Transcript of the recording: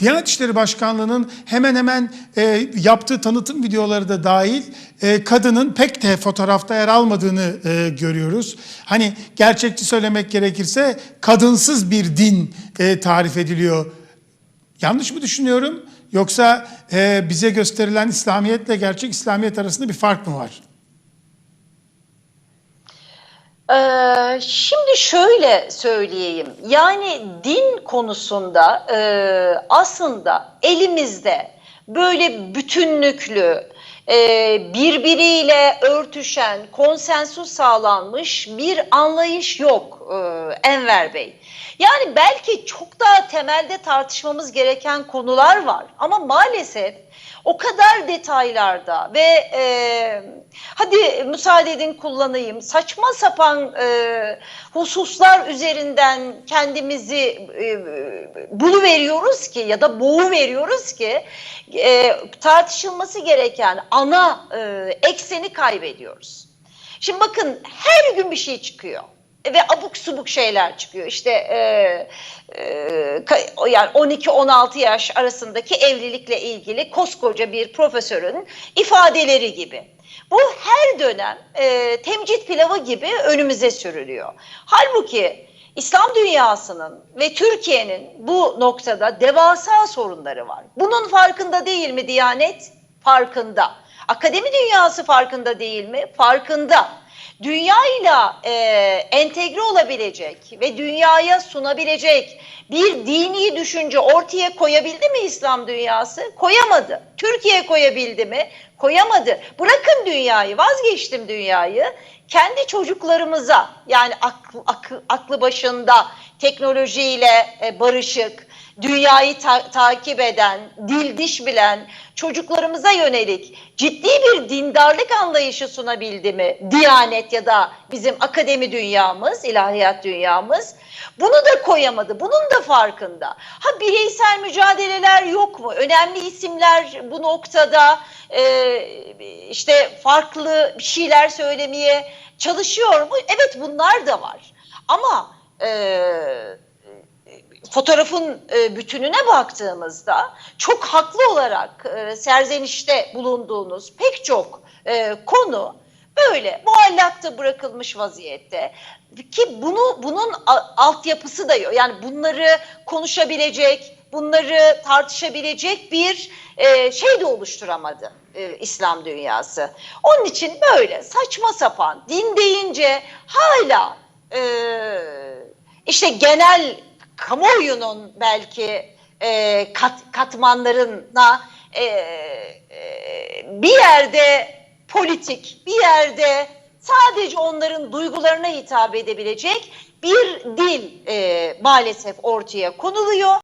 Diyanet İşleri Başkanlığı'nın hemen hemen e, yaptığı tanıtım videoları da dahil e, kadının pek de fotoğrafta yer almadığını e, görüyoruz. Hani gerçekçi söylemek gerekirse kadınsız bir din e, tarif ediliyor. Yanlış mı düşünüyorum? Yoksa e, bize gösterilen İslamiyetle gerçek İslamiyet arasında bir fark mı var? Ee, şimdi şöyle söyleyeyim. Yani din konusunda e, aslında elimizde böyle bütünlüklü, e, birbiriyle örtüşen, konsensus sağlanmış bir anlayış yok e, Enver Bey. Yani belki çok daha temelde tartışmamız gereken konular var ama maalesef o kadar detaylarda ve e, hadi müsaade edin kullanayım saçma sapan e, hususlar üzerinden kendimizi e, buluveriyoruz ki ya da boğu veriyoruz ki e, tartışılması gereken ana e, ekseni kaybediyoruz. Şimdi bakın her gün bir şey çıkıyor ve abuk subuk şeyler çıkıyor. İşte e, e, yani 12-16 yaş arasındaki evlilikle ilgili koskoca bir profesörün ifadeleri gibi. Bu her dönem e, temcit pilavı gibi önümüze sürülüyor. Halbuki İslam dünyasının ve Türkiye'nin bu noktada devasa sorunları var. Bunun farkında değil mi Diyanet? Farkında. Akademi dünyası farkında değil mi? Farkında dünyayla e, entegre olabilecek ve dünyaya sunabilecek bir dini düşünce ortaya koyabildi mi İslam dünyası? Koyamadı. Türkiye koyabildi mi? Koyamadı. Bırakın dünyayı, vazgeçtim dünyayı. Kendi çocuklarımıza yani aklı, aklı, başında teknolojiyle e, barışık, dünyayı ta- takip eden, dil diş bilen çocuklarımıza yönelik ciddi bir dindarlık anlayışı sunabildi mi? Diyanet ya da bizim akademi dünyamız, ilahiyat dünyamız bunu da koyamadı. Bunun da farkında. Ha bireysel mücadeleler yok mu? Önemli isimler bu noktada e, işte farklı bir şeyler söylemeye çalışıyor mu? Evet bunlar da var. Ama e, fotoğrafın e, bütününe baktığımızda çok haklı olarak e, serzenişte bulunduğunuz pek çok e, konu böyle muallakta bırakılmış vaziyette ki bunu bunun altyapısı da yok. Yani bunları konuşabilecek, bunları tartışabilecek bir şey de oluşturamadı İslam dünyası. Onun için böyle saçma sapan din deyince hala e, işte genel kamuoyunun belki e, kat, katmanlarına e, e, bir yerde politik, bir yerde sadece onların duygularına hitap edebilecek bir dil e, maalesef ortaya konuluyor.